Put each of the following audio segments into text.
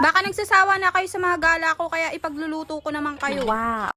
Baka nagsasawa na kayo sa mga gala ko kaya ipagluluto ko naman kayo. Wow.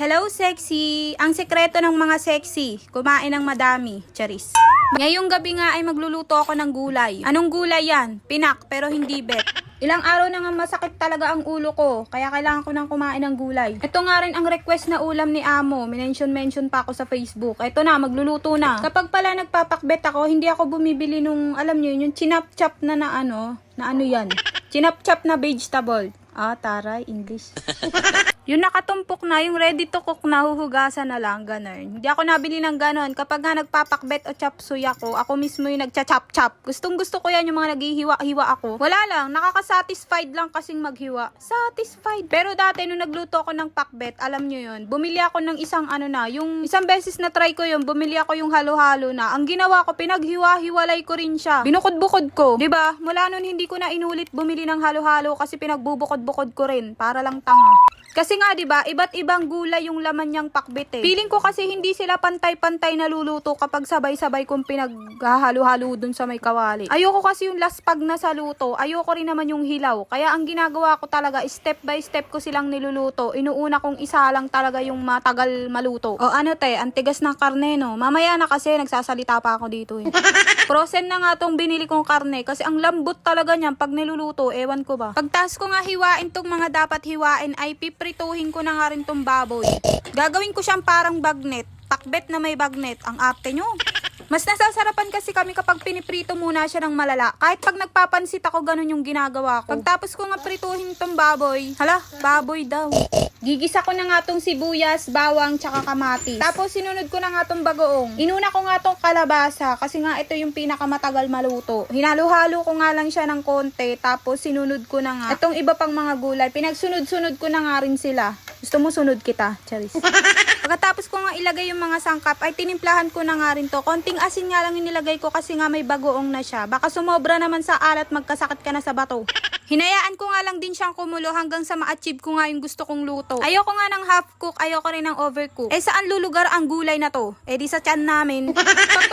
Hello, sexy! Ang sekreto ng mga sexy, kumain ng madami. Charis. Ngayong gabi nga ay magluluto ako ng gulay. Anong gulay yan? Pinak, pero hindi bet. Ilang araw na nga masakit talaga ang ulo ko, kaya kailangan ko nang kumain ng gulay. Ito nga rin ang request na ulam ni Amo. Minention-mention pa ako sa Facebook. Ito na, magluluto na. Kapag pala nagpapakbet ako, hindi ako bumibili nung, alam nyo yun, yung chinap-chap na na ano, na ano yan. Chinap-chap na vegetable. Ah, taray, English. Yung nakatumpok na, yung ready to cook na, huhugasan na lang, ganun. Hindi ako nabili ng ganun. Kapag nga nagpapakbet o chop suey ako, ako mismo yung nagcha-chop-chop. Gustong gusto ko yan yung mga naghihiwa-hiwa ako. Wala lang, nakakasatisfied lang kasing maghiwa. Satisfied. Pero dati, nung nagluto ako ng pakbet, alam nyo yun, bumili ako ng isang ano na, yung isang beses na try ko yun, bumili ako yung halo-halo na. Ang ginawa ko, pinaghiwa-hiwalay ko rin siya. Binukod-bukod ko. ba? Mula nun, hindi ko na inulit bumili ng halo-halo kasi pinagbubukod-bukod ko rin. Para lang tanga. Kasi nga 'di ba, iba't ibang gulay yung laman niyang pakbit eh. Feeling ko kasi hindi sila pantay-pantay naluluto kapag sabay-sabay kong pinaghahalo-halo dun sa may kawali. Ayoko kasi yung laspag na sa luto, ayoko rin naman yung hilaw. Kaya ang ginagawa ko talaga, step by step ko silang niluluto. Inuuna kong isa lang talaga yung matagal maluto. O ano te, ang tigas ng karne no. Mamaya na kasi nagsasalita pa ako dito eh. Frozen na nga tong binili kong karne kasi ang lambot talaga niyan pag niluluto, ewan ko ba. Pagtas ko nga hiwain tong mga dapat hiwain ay piprituhin ko na nga rin tong baboy. Gagawin ko siyang parang bagnet. Pakbet na may bagnet. Ang arte nyo. Mas nasasarapan kasi kami kapag piniprito muna siya ng malala. Kahit pag nagpapansit ako, ganun yung ginagawa ko. Pagtapos ko nga prituhin tong baboy, hala, baboy daw. Gigisa ko na nga tong sibuyas, bawang, tsaka kamatis. Tapos sinunod ko na nga tong bagoong. Inuna ko nga tong kalabasa kasi nga ito yung pinakamatagal maluto. Hinalo-halo ko nga lang siya ng konti tapos sinunod ko na nga itong iba pang mga gulay. Pinagsunod-sunod ko na nga rin sila. Gusto mo sunod kita, Charis. Pagkatapos ko nga ilagay yung mga sangkap, ay tinimplahan ko na nga rin to. Konting asin nga lang yung nilagay ko kasi nga may bagoong na siya. Baka sumobra naman sa alat, magkasakit ka na sa bato. Hinayaan ko nga lang din siyang kumulo hanggang sa ma-achieve ko nga yung gusto kong luto. Ayoko nga ng half cook, ayoko rin ng overcook. Eh saan lulugar ang gulay na to? Eh di sa tiyan namin. Pag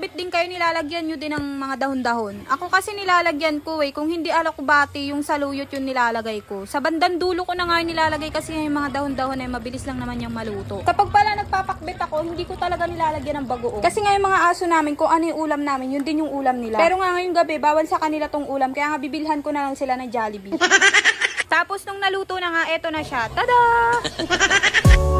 nagpapakbit din kayo, nilalagyan nyo din ng mga dahon-dahon. Ako kasi nilalagyan ko eh. Kung hindi alokbati, yung saluyot yung nilalagay ko. Sa bandang dulo ko na nga nilalagay kasi yung mga dahon-dahon ay mabilis lang naman yung maluto. Kapag pala nagpapakbit ako, hindi ko talaga nilalagyan ng bagoong. Kasi nga yung mga aso namin, kung ano yung ulam namin, yun din yung ulam nila. Pero nga ngayong gabi, bawal sa kanila tong ulam. Kaya nga bibilhan ko na lang sila ng Jollibee. Tapos nung naluto na nga, eto na siya. Tada!